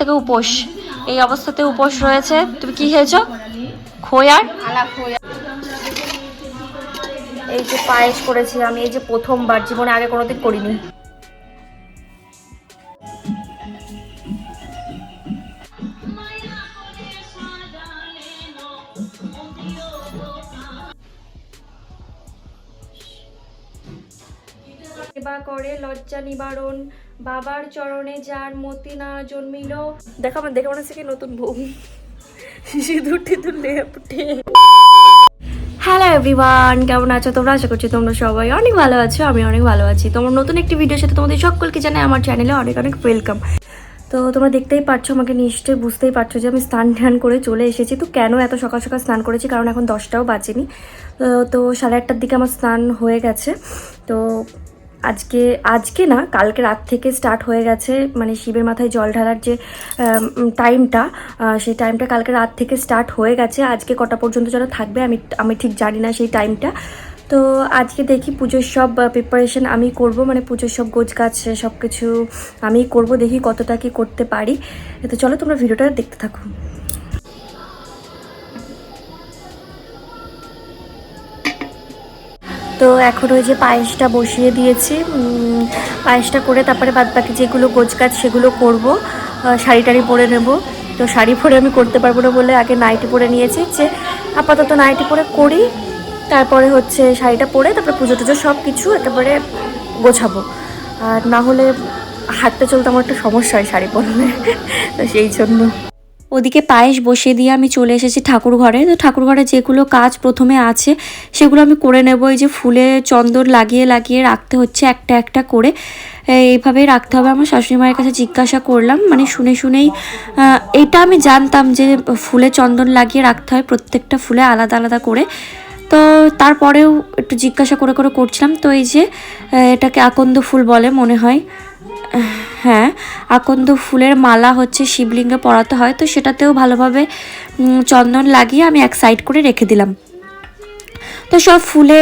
থেকে উপোস। এই অবস্থাতে উপোস রয়েছে। তুমি কি খেয়েছো? খোয়ার এই যে পায়েস করেছি আমি এই যে প্রথমবার, জীবনে আগে কোনোদিন করিনি। সেবা করে, লজ্জা নিবারণ, বাবার চরণে যার মতি না জন্মিল। দেখো আমার, দেখে মনে হচ্ছে কি নতুন বউ। সিঁদুর টিঁদুর লেপটে হ্যালো এভরিওয়ান কেমন আছো তোমরা? আশা করছি তোমরা সবাই অনেক ভালো আছো, আমি অনেক ভালো আছি। তোমার নতুন একটি ভিডিওর সাথে তোমাদের সকলকে জানাই আমার চ্যানেলে অনেক অনেক ওয়েলকাম তো তোমরা দেখতেই পারছ আমাকে নিশ্চয়ই বুঝতেই পারছ যে আমি স্নান টান করে চলে এসেছি। তো কেন এত সকাল সকাল স্নান করেছি? কারণ এখন দশটাও বাজেনি। তো সাড়ে আটটার দিকে আমার স্নান হয়ে গেছে। তো আজকে আজকে না, কালকে রাত থেকে স্টার্ট হয়ে গেছে মানে শিবের মাথায় জল ঢালার যে টাইমটা সেই টাইমটা কালকে রাত থেকে স্টার্ট হয়ে গেছে। আজকে কটা পর্যন্ত যেন থাকবে, আমি আমি ঠিক জানি না সেই টাইমটা তো আজকে দেখি পুজোর সব প্রিপারেশন আমি করব মানে পুজোর সব গোছ গাছ সব কিছু আমি করব, দেখি কতটা কি করতে পারি। তো চলো তোমরা ভিডিওটা দেখতে থাকো। তো এখন ওই যে পায়েসটা বসিয়ে দিয়েছি। পায়েসটা করে তারপরে বাদ বাকি যেগুলো গোছ গাছ সেগুলো করব। শাড়ি টাড়ি পরে নেব। তো শাড়ি পরে আমি করতে পারব না বলে আগে নাইটি পরে নিয়েছি যে আপাতত নাইটি পরে করি। তারপরে হচ্ছে শাড়িটা পরে তারপরে পুজো টুজো সব কিছু একেবারে গোছাবো। আর না হলে হাঁটতে চলতে আমার একটা সমস্যা হয় শাড়ি পরলে। তো সেই জন্য। ওদিকে পায়েস বসিয়ে দিয়ে আমি চলে এসেছি ঠাকুর ঘরে তো ঠাকুর ঘরে যেগুলো কাজ প্রথমে আছে, সেগুলো আমি করে নেব। এই যে ফুলে চন্দন লাগিয়ে লাগিয়ে রাখতে হচ্ছে একটা একটা করে। এইভাবেই রাখতে হবে। আমার শাশুড়ি মায়ের কাছে জিজ্ঞাসা করলাম মানে শুনে শুনেই এটা আমি জানতাম যে ফুলে চন্দন লাগিয়ে রাখতে হয়, প্রত্যেকটা ফুলে আলাদা আলাদা করে। তো তারপরেও একটু জিজ্ঞাসা করে করে করছিলাম। তো এই যে এটাকে আকন্দ ফুল বলে মনে হয়। হ্যাঁ আকন্দ ফুলের মালা হচ্ছে শিবলিঙ্গে পরাতে হয়, তো সেটাতেও ভালোভাবে চন্দন লাগিয়ে আমি এক সাইড করে রেখে দিলাম। তো সব ফুলে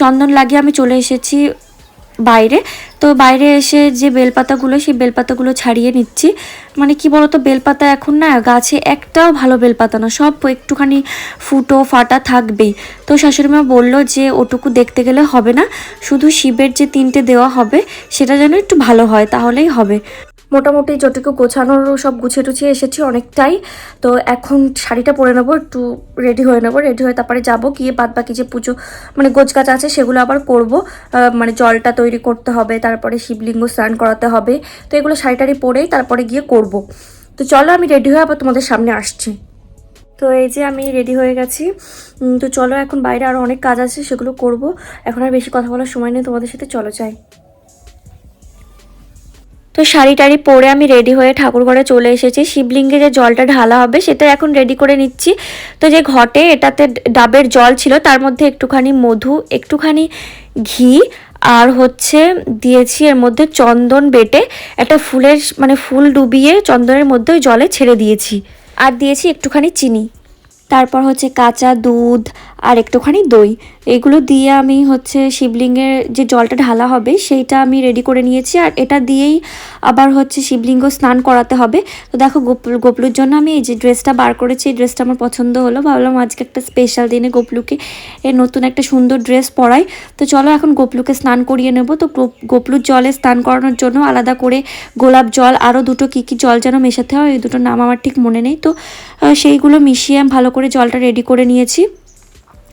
চন্দন লাগিয়ে আমি চলে এসেছি বাইরে। তো বাইরে এসে যে বেলপাতাগুলো, সেই বেলপাতাগুলো ছাড়িয়ে নিচ্ছি। মানে কি বলতো, বেলপাতা এখন না গাছে একটাও ভালো বেলপাতা না, সব একটুখানি ফুটো ফাটা থাকবেই। তো শাশুড়িমা বলল যে, ওটুকু দেখতে গেলে হবে না, শুধু শিবের যে তিনটে দেওয়া হবে, সেটা যেন একটু ভালো হয়, তাহলেই হবে। মোটামুটি যতটুকু গোছানোর সব গুছিয়ে টুছিয়ে এসেছি অনেকটাই। তো এখন শাড়িটা পরে নেব, একটু রেডি হয়ে নেব। রেডি হয়ে তারপরে যাব, গিয়ে বাদ বাকি যে পুজো মানে গোছ গাছ আছে সেগুলো আবার করব। মানে জলটা তৈরি করতে হবে, তারপরে শিবলিঙ্গ স্নান করাতে হবে। তো এগুলো শাড়ি টাড়ি পরেই তারপরে গিয়ে করব। তো চলো আমি রেডি হয়ে আবার তোমাদের সামনে আসছি। তো এই যে আমি রেডি হয়ে গেছি। তো চলো এখন বাইরে আরও অনেক কাজ আছে, সেগুলো করব। এখন আর বেশি কথা বলার সময় নেই, তোমাদের সাথে চলো যাই। তো শাড়ি টাড়ি পরে আমি রেডি হয়ে ঠাকুর ঘরে চলে এসেছি। শিবলিঙ্গে যে জলটা ঢালা হবে সেটা এখন রেডি করে নিচ্ছি। তো যে ঘটে এটাতে ডাবের জল ছিল, তার মধ্যে একটুখানি মধু, একটুখানি ঘি আর হচ্ছে দিয়েছি এর মধ্যে চন্দন বেটে একটা ফুলের মানে ফুল ডুবিয়ে চন্দনের মধ্যে ওই জলে ছেড়ে দিয়েছি। আর দিয়েছি একটুখানি চিনি। তারপর হচ্ছে কাঁচা দুধ আর একটুখানি দই। এগুলো দিয়ে আমি হচ্ছে শিবলিঙ্গের যে জলটা ঢালা হবে, সেইটা আমি রেডি করে নিয়েছি। আর এটা দিয়েই আবার হচ্ছে শিবলিঙ্গ স্নান করাতে হবে। তো দেখো গোপ- গোপলুর জন্য আমি এই যে ড্রেসটা বার করেছি, এই ড্রেসটা আমার পছন্দ হলো। ভাবলাম আজকে একটা স্পেশাল দিনে গোপলুকে এর নতুন একটা সুন্দর ড্রেস পরাই। তো চলো এখন গোপলুকে স্নান করিয়ে নেব। তো গোপ- গোপলুর জলে স্নান করানোর জন্য আলাদা করে গোলাপ জল আরও দুটো কী কী জল যেন মেশাতে হয় এই দুটোর নাম আমার ঠিক মনে নেই। তো সেইগুলো মিশিয়ে আমি ভালো করে জলটা রেডি করে নিয়েছি।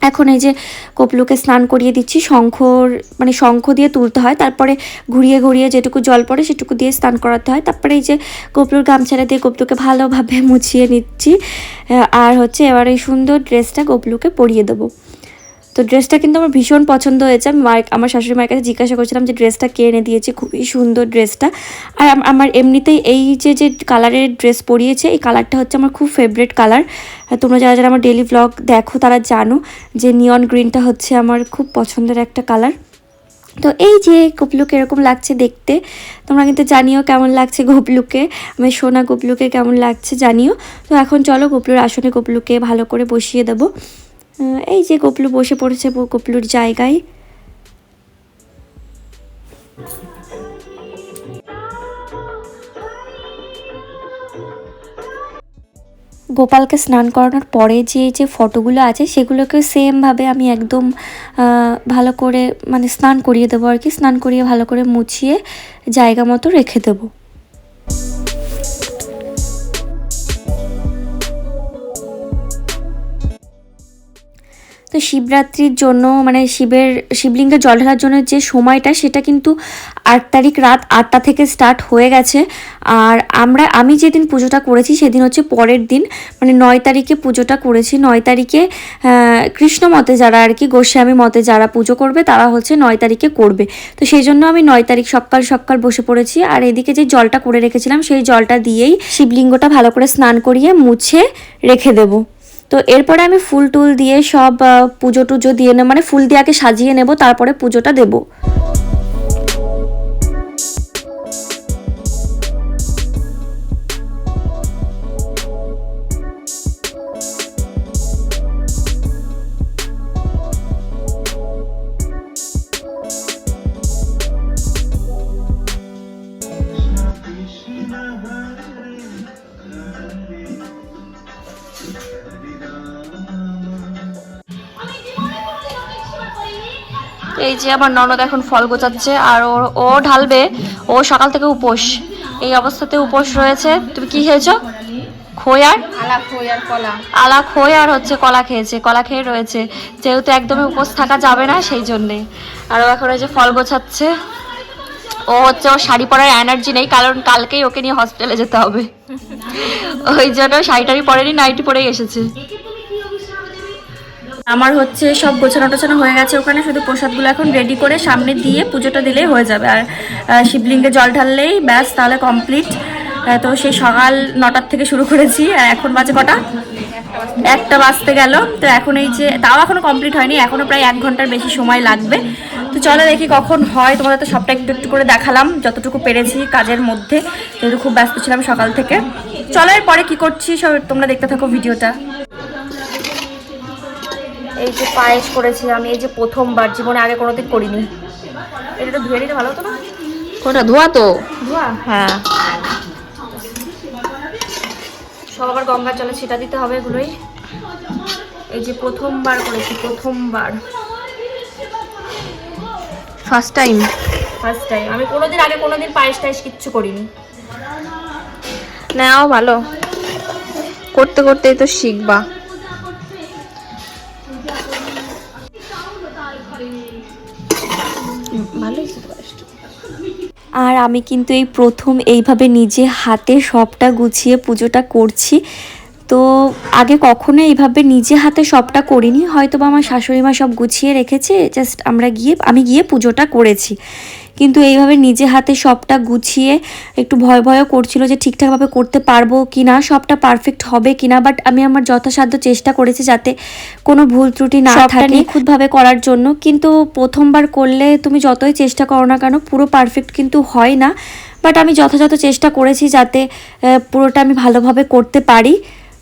এখন এই যে কপলুকে স্নান করিয়ে দিচ্ছি, শঙ্খর মানে শঙ্খ দিয়ে তুলতে হয়, তারপরে ঘুরিয়ে ঘুরিয়ে যেটুকু জল পড়ে সেটুকু দিয়ে স্নান করাতে হয়, তারপরে এই যে কপলুর গামছাটা দিয়ে কপলুকে ভালোভাবে মুছিয়ে নিচ্ছি আর হচ্ছে এবার এই সুন্দর ড্রেসটা কপলুকে পরিয়ে দেবো। তো ড্রেসটা কিন্তু আমার ভীষণ পছন্দ হয়েছে। আমি মায়ের আমার শাশুড়ি মায়ের কাছে জিজ্ঞাসা করছিলাম যে ড্রেসটা কে এনে দিয়েছে? খুবই সুন্দর ড্রেসটা আর আমার এমনিতেই এই যে যে কালারের ড্রেস পরিয়েছে, এই কালারটা হচ্ছে আমার খুব ফেভারিট কালার তোমরা যারা যারা আমার ডেলি ব্লগ দেখো, তারা জানো যে নিয়ন গ্রিনটা হচ্ছে আমার খুব পছন্দের একটা কালার তো এই যে গোপলুকে এরকম লাগছে দেখতে, তোমরা কিন্তু জানিও কেমন লাগছে গোপলুকে। আমি সোনা গোপলুকে কেমন লাগছে জানিও। তো এখন চলো গোপলুর আসনে গোপলুকে ভালো করে বসিয়ে দেবো। এই যে গোপলু বসে পড়েছে গোপলুর জায়গায়। গোপালকে স্নান করানোর পরে যে যে ফটোগুলো আছে সেগুলোকে সেমভাবে আমি একদম ভালো করে মানে স্নান করিয়ে দেবো আর কি, স্নান করিয়ে ভালো করে মুছিয়ে জায়গা মতো রেখে দেবো। তো শিবরাত্রির জন্য মানে শিবের শিবলিঙ্গে জল ঢালার জন্য যে সময়টা, সেটা কিন্তু আট তারিখ রাত আটটা থেকে স্টার্ট হয়ে গেছে। আর আমরা, আমি যেদিন পুজোটা করেছি, সেদিন হচ্ছে পরের দিন মানে নয় তারিখে পুজোটা করেছি। নয় তারিখে কৃষ্ণ মতে যারা আর কি, গোস্বামী মতে যারা পুজো করবে, তারা হচ্ছে নয় তারিখে করবে। তো সেই জন্য আমি নয় তারিখ সকাল সকাল বসে পড়েছি। আর এদিকে যে জলটা করে রেখেছিলাম, সেই জলটা দিয়েই শিবলিঙ্গটা ভালো করে স্নান করিয়ে মুছে রেখে দেবো। তো এরপরে আমি ফুল টুল দিয়ে সব পুজো টুজো দিয়ে নেব মানে ফুল দিয়ে আগে সাজিয়ে নেব, তারপরে পুজোটা দেব। এই যে আমার ননদ এখন ফল গোছাচ্ছে আর ওর ও ঢালবে ও সকাল থেকে উপোস। এই অবস্থাতে উপোস রয়েছে। তুমি কি খেয়েছো? খই আর? আলা খই আর কলা। আলা খই আর হচ্ছে কলা খেয়েছে কলা খেয়ে রয়েছে। যেহেতু একদমই উপোস থাকা যাবে না সেই জন্যে। আর ও এখন ওই যে ফল গোছাচ্ছে। ও হচ্ছে ওর শাড়ি পরার এনার্জি নেই কারণ কালকেই ওকে নিয়ে হসপিটালে যেতে হবে। ওই জন্য শাড়ি টাড়ি পরেনি নাইটি পরেই এসেছে। আমার হচ্ছে সব গোছানো টোছানো হয়ে গেছে ওখানে, শুধু প্রসাদগুলো এখন রেডি করে সামনে দিয়ে পুজোটা দিলেই হয়ে যাবে। আর শিবলিঙ্গে জল ঢাললেই ব্যাস, তাহলে কমপ্লিট তো সেই সকাল নটার থেকে শুরু করেছি, আর এখন বাজে কটা? একটা বাজতে গেল। তো এখন এই যে, তাও এখনও কমপ্লিট হয়নি, এখনও প্রায় এক ঘণ্টার বেশি সময় লাগবে। তো চলো দেখি কখন হয়, তোমাদের তো সবটা একটু একটু করে দেখালাম, যতটুকু পেরেছি কাজের মধ্যে। যেহেতু খুব ব্যস্ত ছিলাম সকাল থেকে। চলো এরপরে কি করছি, সব তোমরা দেখতে থাকো ভিডিওটা। এই যে পায়েস করেছি আমি এই যে প্রথমবার জীবনে আগে কোনোদিন করিনি। এটা তো ধুয়ে নিতে ভালো হতো না? কোনটা ধোয়া তো? ধোয়া? হ্যাঁ। সব আবার গঙ্গার জলে ছিটা দিতে হবে এগুলোই। এই যে প্রথমবার করেছি প্রথমবার। ফার্স্ট টাইম ফার্স্ট টাইম আমি কোনোদিন আগে কোনোদিন পায়েস টায়েস কিচ্ছু করিনি। নাও ভালো। করতে করতেই তো শিখবা। আর আমি কিন্তু এই প্রথম এইভাবে নিজে হাতে সবটা গুছিয়ে পুজোটা করছি। তো আগে কখনো এইভাবে নিজে হাতে সবটা করিনি হয়তো বা আমার শাশুড়ি মা সব গুছিয়ে রেখেছে জাস্ট আমরা গিয়ে, আমি গিয়ে পুজোটা করেছি। কিন্তু এইভাবে নিজে হাতে সবটা গুছিয়ে একটু ভয় ভয়ও করছিল যে ঠিকঠাকভাবে করতে পারব কি না সবটা পারফেক্ট হবে কি না বাট আমি আমার যথাসাধ্য চেষ্টা করেছি যাতে কোনো ভুল ত্রুটি না থাকে নিখুঁতভাবে করার জন্য। কিন্তু প্রথমবার করলে তুমি যতই চেষ্টা করো না কেন পুরো পারফেক্ট কিন্তু হয় না। বাট আমি যথাযথ চেষ্টা করেছি যাতে পুরোটা আমি ভালোভাবে করতে পারি।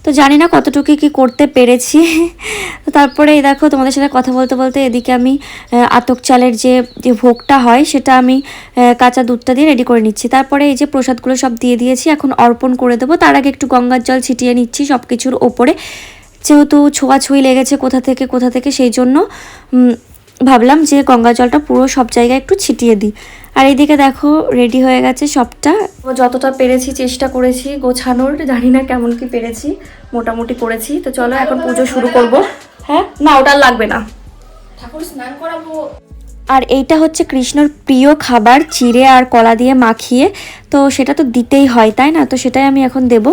তো জানি না কতটুকু কি করতে পেরেছি। তারপরে এই দেখো তোমাদের সাথে কথা বলতে বলতে এদিকে আমি আতক চালের যে যে ভোগটা হয় সেটা আমি কাঁচা দুধটা দিয়ে রেডি করে নিচ্ছি। তারপরে এই যে প্রসাদগুলো সব দিয়ে দিয়েছি, এখন অর্পণ করে দেবো। তার আগে একটু গঙ্গার জল ছিটিয়ে নিচ্ছি সব কিছুর ওপরে। যেহেতু ছোঁয়াছুঁই লেগেছে কোথা থেকে কোথা থেকে সেই জন্য ভাবলাম যে গঙ্গা জলটা পুরো সব জায়গায় একটু ছিটিয়ে দিই। আর এইদিকে দেখো রেডি হয়ে গেছে সবটা। যতটা পেরেছি চেষ্টা করেছি গোছানোর জানি না কেমন কি পেরেছি মোটামুটি করেছি। তো চলো এখন পুজো শুরু করব। হ্যাঁ? না ওটা লাগবে না। ঠাকুর স্নান করাবো। আর এইটা হচ্ছে কৃষ্ণর প্রিয় খাবার চিড়ে আর কলা দিয়ে মাখিয়ে। তো সেটা তো দিতেই হয় তাই না? তো সেটাই আমি এখন দেব।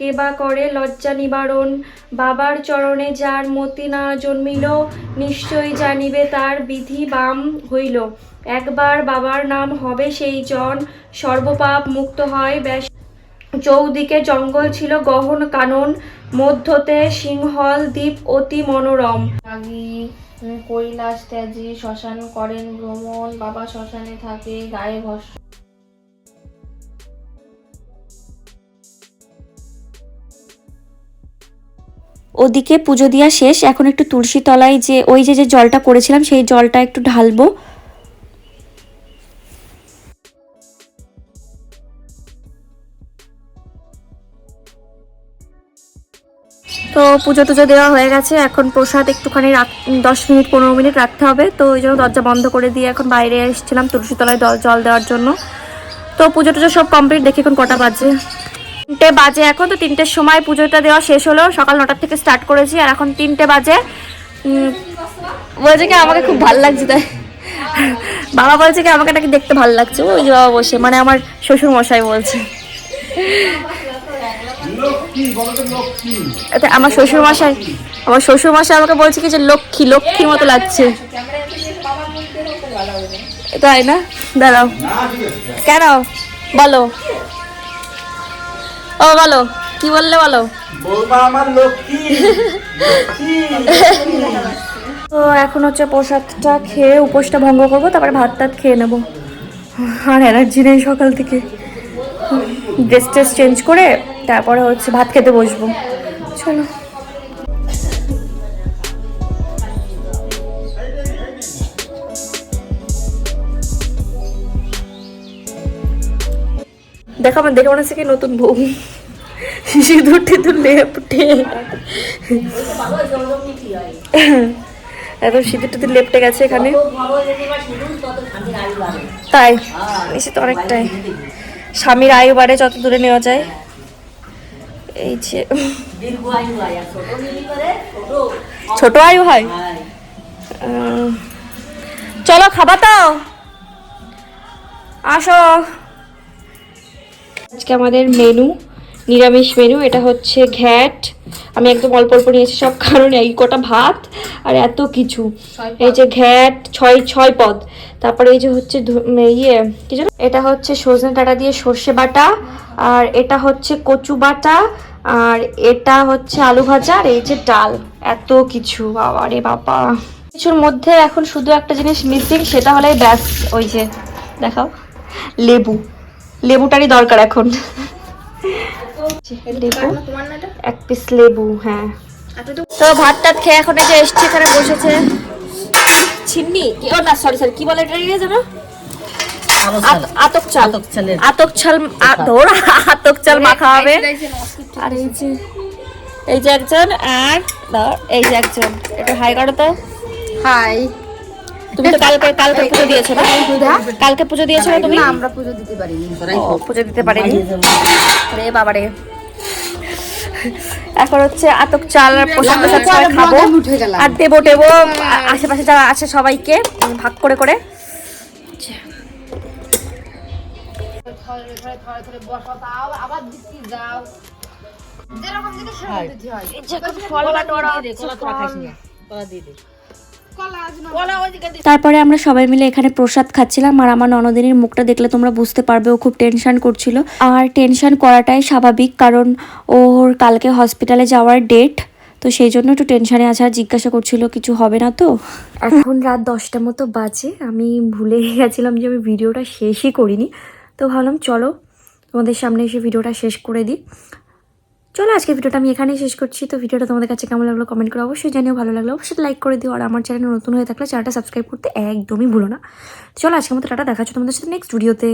কে বা করে লজ্জা নিবারণ? বাবার চরণে যার মতি না জন্মিল, নিশ্চয়ই জানিবে তার বিধি বাম হইল। একবার বাবার নাম হবে সেই জন, সর্বপাপ মুক্ত হয় ব্যাস। চৌদিকে জঙ্গল ছিল গহন কানন, মধ্যতে সিংহল দ্বীপ অতি মনোরম। কৈলাস ত্যাজি, শ্মশান করেন ভ্রমণ বাবা শ্মশানে থাকে, গায়ে ভস্ম। ওদিকে পুজো দেওয়া শেষ। এখন একটু তুলসী তলায় যে ওই যে যে জলটা করেছিলাম সেই জলটা একটু ঢালবো। তো পুজো টুজো দেওয়া হয়ে গেছে। এখন প্রসাদ একটুখানি দশ মিনিট, পনেরো মিনিট রাখতে হবে। তো ওই জন্য দরজা বন্ধ করে দিয়ে এখন বাইরে এসেছিলাম তুলসী তলায় জল দেওয়ার জন্য। তো পুজো টুজো সব কমপ্লিট। দেখি এখন কটা বাজে। তিনটে বাজে এখন তো তিনটের সময় পুজোটা দেওয়া শেষ হলো। সকাল নটার থেকে স্টার্ট করেছি আর এখন তিনটে বাজে। বলছে কি আমাকে খুব ভালো লাগছে তাই। বাবা বলছে কি আমাকে নাকি দেখতে ভালো লাগছে। ওই যে বাবা বসে মানে আমার শ্বশুর মশাই বলছে। এতে আমার শ্বশুর মশাই আমার শ্বশুর মশাই আমাকে বলছে কি যে লক্ষ্মী লক্ষ্মীর মতো লাগছে। তাই না? দাঁড়াও। কেন? বলো। ও বলো কি বললে বলো? বৌমা আমার লক্ষ্মী তো এখন হচ্ছে প্রসাদটা খেয়ে উপোসটা ভঙ্গ করব তারপরে ভাত টাত খেয়ে নেব। আর এনার্জি নেই সকাল থেকে। ড্রেস ট্রেস চেঞ্জ করে তারপরে হচ্ছে ভাত খেতে বসবো। চলো। দেখো আমার দেখে মনে হচ্ছে কি নতুন বউ। সিঁদুর টিঁদুর লেপটে একদম সিঁদুর টিঁদুর লেপটে গেছে এখানে। তাই এসে তো অনেকটাই। স্বামীর আয়ু বাড়ে, যত দূরে নেওয়া যায়। এই যে ছোট আয়ু হয়? চলো খাবা তো আসো। আজকে আমাদের মেনু নিরামিষ মেনু এটা হচ্ছে ঘ্যাট। আমি একদম অল্প অল্প নিয়েছি সব কারণে এই কটা ভাত আর এত কিছু। এই যে ঘ্যাট ছয় ছয় পদ। তারপরে এই যে হচ্ছে ইয়ে কি জানো এটা হচ্ছে সজনে ডাঁটা দিয়ে সর্ষে বাটা আর এটা হচ্ছে কচু বাটা আর এটা হচ্ছে আলু ভাজা আর এই যে ডাল। এত কিছু বাবা রে বাবা। কিছুর মধ্যে এখন শুধু একটা জিনিস মিসিং সেটা হলে ব্যাস ওই যে দেখাও। লেবু। লেবুটারই দরকার এখন। লেবু? এক পিস লেবু হ্যাঁ। তো ভাত টাত খেয়ে এখন এই যে এসছি এখানে বসেছে। চিন্নি কি ও না সরি সরি কি বলে এটা আত- আতক চাল। আতক চাল ধর আতক চাল মাখা হবে। আর এই যে এই যে একজন আর এই যে একজন। একটু হাই করো তো। হাই। তুমি তো কালকে কালকে পুজো দিয়েছ না? কালকে পুজো দিয়েছ না তুমি? আমরা পুজো দিতে পারিনি। পুজো দিতে পারিনি? রে বাবা রে এখন হচ্ছে আতক চাল আর প্রসাদ প্রসাদ সবাই খাব। আর দেবো টেবো আশেপাশে যারা আছে সবাইকে ভাগ করে করে। আবার দিচ্ছি যাও যেরকম হয়। ফল বাটোয়ারা হচ্ছে, ফল। তারপরে আমরা সবাই মিলে এখানে প্রসাদ খাচ্ছিলাম আর আমার ননদিনীর মুখটা দেখলে তোমরা বুঝতে পারবে ও খুব টেনশন করছিল। আর টেনশন করাটাই স্বাভাবিক কারণ ওর কালকে হসপিটালে যাওয়ার ডেট তো সেই জন্য একটু টেনশনে আছে আর জিজ্ঞাসা করছিল কিছু হবে না তো? এখন রাত দশটা মতো বাজে আমি ভুলে গেছিলাম যে আমি ভিডিওটা শেষই করিনি। তো ভাবলাম চলো তোমাদের সামনে এসে ভিডিওটা শেষ করে দিই। চলো আজকে ভিডিওটা আমি এখানেই শেষ করছি। তো ভিডিওটা তোমাদের কাছে কেমন লাগল কমেন্ট করে অবশ্যই জানিও, ভালো লাগল অবশ্যই লাইক করে দিও। আর আমার চ্যানেল নতুন হয়ে থাকলে চ্যানেলটা সাবস্ক্রাইব করতে একদমই ভুলো না। চলো আজকে মতো টাটা দেখাচ্ছ তোমাদের সাথে নেক্সট ভিডিওতে